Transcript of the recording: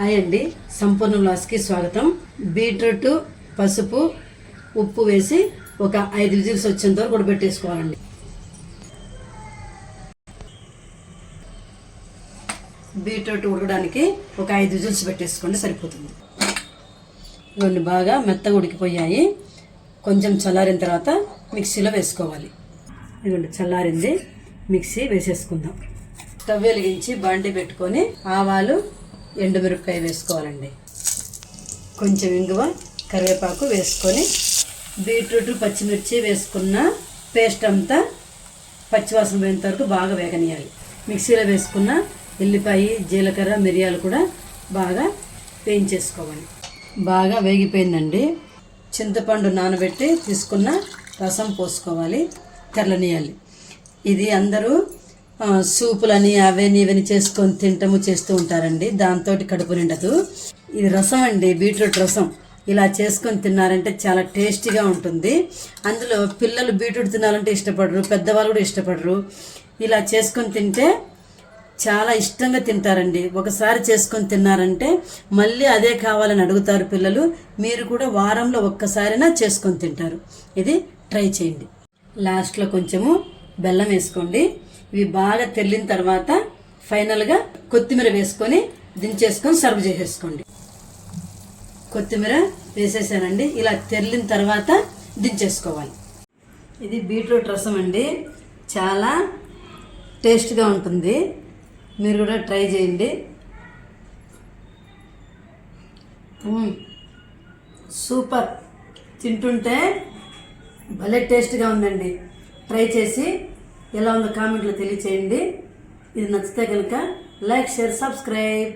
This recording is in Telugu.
హాయ్ అండి. సంపూర్ణ వ్లాస్కి స్వాగతం. బీట్రూట్ పసుపు ఉప్పు వేసి ఒక ఐదు విజిల్స్ వచ్చేంత వరకు ఉడబెట్టేసుకోవాలండి. బీట్రూట్ ఉడకడానికి ఒక ఐదు విజిల్స్ పెట్టేసుకోండి సరిపోతుంది. ఇవన్నీ బాగా మెత్తగా ఉడికిపోయాయి. కొంచెం చల్లారిన తర్వాత మిక్సీలో వేసుకోవాలి. ఇదిగోండి చల్లారింది. మిక్సీ వేసేసుకుందాం. స్టవ్ వెలిగించి బాండి పెట్టుకొని ఆవాలు ఎండుమిరపకాయ వేసుకోవాలండి. కొంచెం ఇంగువ కరివేపాకు వేసుకొని బీట్రూట్ పచ్చిమిర్చి వేసుకున్న పేస్ట్ అంతా పచ్చివాసన పోయేంత వరకు బాగా వేగనీయాలి మిక్సీలో వేసుకున్న ఎల్లిపాయ జీలకర్ర మిరియాలు కూడా బాగా వేయించేసుకోవాలి. బాగా వేగిపోయిందండి. చింతపండు నానబెట్టి తీసుకున్న రసం పోసుకోవాలి తెల్లనీయాలి ఇది అందరూ సూపులని అవని ఇవని చేసుకొని తింటము చేస్తూ ఉంటారండి. దాంతో కడుపు నిండదు. ఇది రసం అండి బీట్రూట్ రసం. ఇలా చేసుకొని తిన్నారంటే చాలా టేస్టీగా ఉంటుంది. అందులో పిల్లలు బీట్రూట్ తినాలంటే ఇష్టపడరు పెద్దవాళ్ళు కూడా ఇష్టపడరు. ఇలా చేసుకొని తింటే చాలా ఇష్టంగా తింటారండి. ఒకసారి చేసుకొని తిన్నారంటే మళ్ళీ అదే కావాలని అడుగుతారు పిల్లలు. మీరు కూడా వారంలో ఒక్కసారైనా చేసుకొని తింటారు. ఇది ట్రై చేయండి. లాస్ట్లో కొంచెము బెల్లం వేసుకోండి. ఇవి బాగా తెల్లిన తర్వాత ఫైనల్గా కొత్తిమీర వేసుకొని దించేసుకొని సర్వ్ చేసేసుకోండి. కొత్తిమీర వేసేసానండి. ఇలా తెల్లిన తర్వాత దించేసుకోవాలి ఇది బీట్రూట్ రసం అండి. చాలా టేస్ట్గా ఉంటుంది. మీరు కూడా ట్రై చేయండి. సూపర్. తింటుంటే భలే టేస్ట్గా ఉందండి. ట్రై చేసి ఎలా ఉందో కామెంట్లో తెలియచేయండి. ఇది నచ్చితే కనుక లైక్ షేర్ సబ్స్క్రైబ్